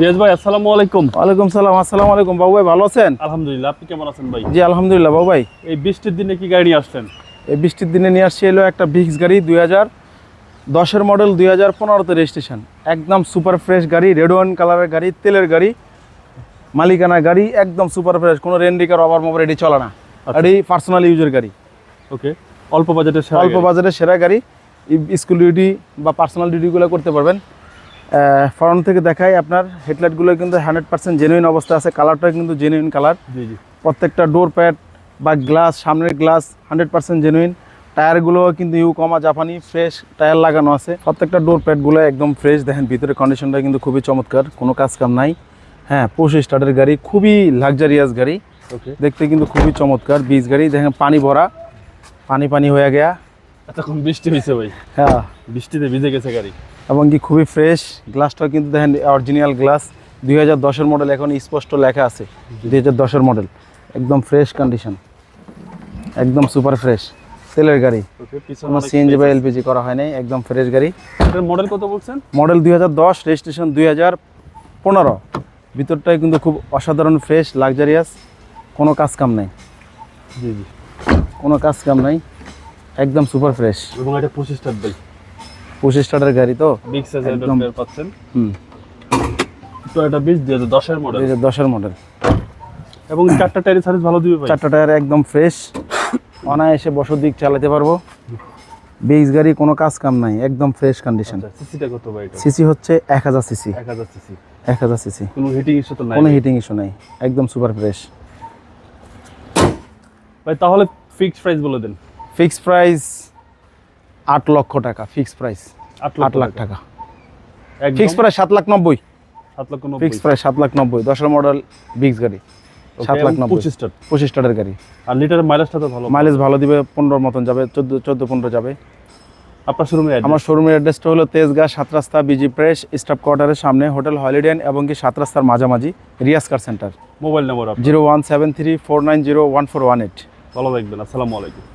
রিয়াজ ভাই আসসালামু আলাইকুম। ওয়ালাইকুম সালাম আসসালামু আলাইকুম। বাবু ভাই ভালো আছেন? আলহামদুলিল্লাহ আপনি কেমন আছেন ভাই? জি আলহামদুলিল্লাহ বাবু ভাই। এই বৃষ্টির দিনে কি গাড়ি নিয়ে আসছেন? এই বৃষ্টির দিনে নিয়ে আসছি এলো একটা ভিক্স গাড়ি দুই হাজার দশের মডেল দুই হাজার পনেরোতে রেজিস্ট্রেশন একদম সুপার ফ্রেশ গাড়ি রেড ওয়ান কালারের গাড়ি তেলের গাড়ি মালিকানা গাড়ি একদম সুপার ফ্রেশ কোনো রেন্ডিকার ওভার মোবার এটি চলে না। এটি পার্সোনাল ইউজের গাড়ি। ওকে অল্প বাজেটের অল্প গাড়ি। বাজারের সেরা গাড়ি। স্কুল ডিউটি বা পার্সোনাল ডিউটিগুলো করতে পারবেন। ফ্রন্ট থেকে দেখাই আপনার হেডলাইটগুলো কিন্তু হান্ড্রেড পার্সেন্ট জেনুইন অবস্থা আছে কালারটা কিন্তু জেনুইন কালার প্রত্যেকটা ডোর প্যাড বা গ্লাস সামনের গ্লাস হান্ড্রেড পার্সেন্ট জেনুইন টায়ারগুলো কিন্তু ইউ কমা জাপানি ফ্রেশ টায়ার লাগানো আছে। প্রত্যেকটা ডোর প্যাডগুলো একদম ফ্রেশ দেখেন ভিতরে কন্ডিশনটা কিন্তু খুবই চমৎকার কোনো কাজ কাম নাই। হ্যাঁ পঁচিশ স্টার্টের গাড়ি খুবই লাক্সারিয়াস গাড়ি। দেখতে কিন্তু খুবই চমৎকার বীজ গাড়ি। দেখেন পানি ভরা পানি পানি হয়ে গেয়া। এতক্ষণ বৃষ্টি হয়েছে ভাই। হ্যাঁ। বৃষ্টিতে ভিজে গেছে গাড়ি। এবং কি খুবই ফ্রেশ গ্লাসটা কিন্তু দেখেন অরিজিনাল গ্লাস দুই হাজার দশের মডেল এখন স্পষ্ট লেখা আছে। দুই হাজার দশের মডেল একদম ফ্রেশ কন্ডিশন একদম সুপার ফ্রেশ তেলের গাড়ি। পিছনে কোনো সিএনজি বা এলপিজি করা হয় নাই। একদম ফ্রেশ গাড়ি। মডেল কত বলছেন? মডেল দুই হাজার দশ রেজিস্ট্রেশন দুই হাজার পনেরো। ভিতরটাই কিন্তু খুব অসাধারণ ফ্রেশ লাক্সারিয়াস কোনো কাজ কাম নাই। জি জি। কোনো কাজ কাম নাই। একদম সুপার ফ্রেশ এবং এটা পঁচিশ স্টার ভাই। পঁচিশ স্টারের গাড়ি তো? বিগ সাইজের একদম। পাচ্ছেন। হুম। তো এটা বিশ দুই হাজার দশের মডেল দুই হাজার দশের মডেল এবং চারটা টায়ারের সার্ভিস ভালো দিবে ভাই। চারটা টায়ার একদম ফ্রেশ অনায়াসে বছর দিক চালাতে পারব। বেইস গাড়ি কোনো কাজ কাম নাই একদম ফ্রেশ কন্ডিশন সিসিটা কত ভাই এটা? সিসি হচ্ছে এক হাজার সিসি এক হাজার সিসি এক হাজার সিসি কোনো হিটিং ইস্যু তো নাই কোনো হিটিং ইস্যু নাই একদম সুপার ফ্রেশ ভাই তাহলে ফিক্সড প্রাইস বলে দেন। ফিক্স প্রাইস আট লক্ষ টাকা ফিক্স প্রাইস আট লাখ টাকা। ফিক্স প্রাইস সাত লাখ নব্বই। সাত ফিক্স প্রাইস সাত লাখ নব্বই। দশের মডেল বিক্স গাড়ি। সাত লাখ নব্বই। পঁচিশ টাকার গাড়ি। আর লিটারের মাইলেজটা তো ভালো। মাইলেজ ভালো দিবে পনেরোর মতন যাবে চোদ্দ চোদ্দ পনেরো যাবে। আপনার শোরুমে আমার শোরুমের অ্যাড্রেসটা হলো তেজগাঁ সাত রাস্তা বিজি প্রেস স্টাফ কোয়ার্টারের সামনে হোটেল হলিডে ইন এবং কি সাত রাস্তার মাঝামাঝি Riaz car centre mobile number zero one seven three four nine zero one four one eight ভালো থাকবেন আসসালামু আলাইকুম।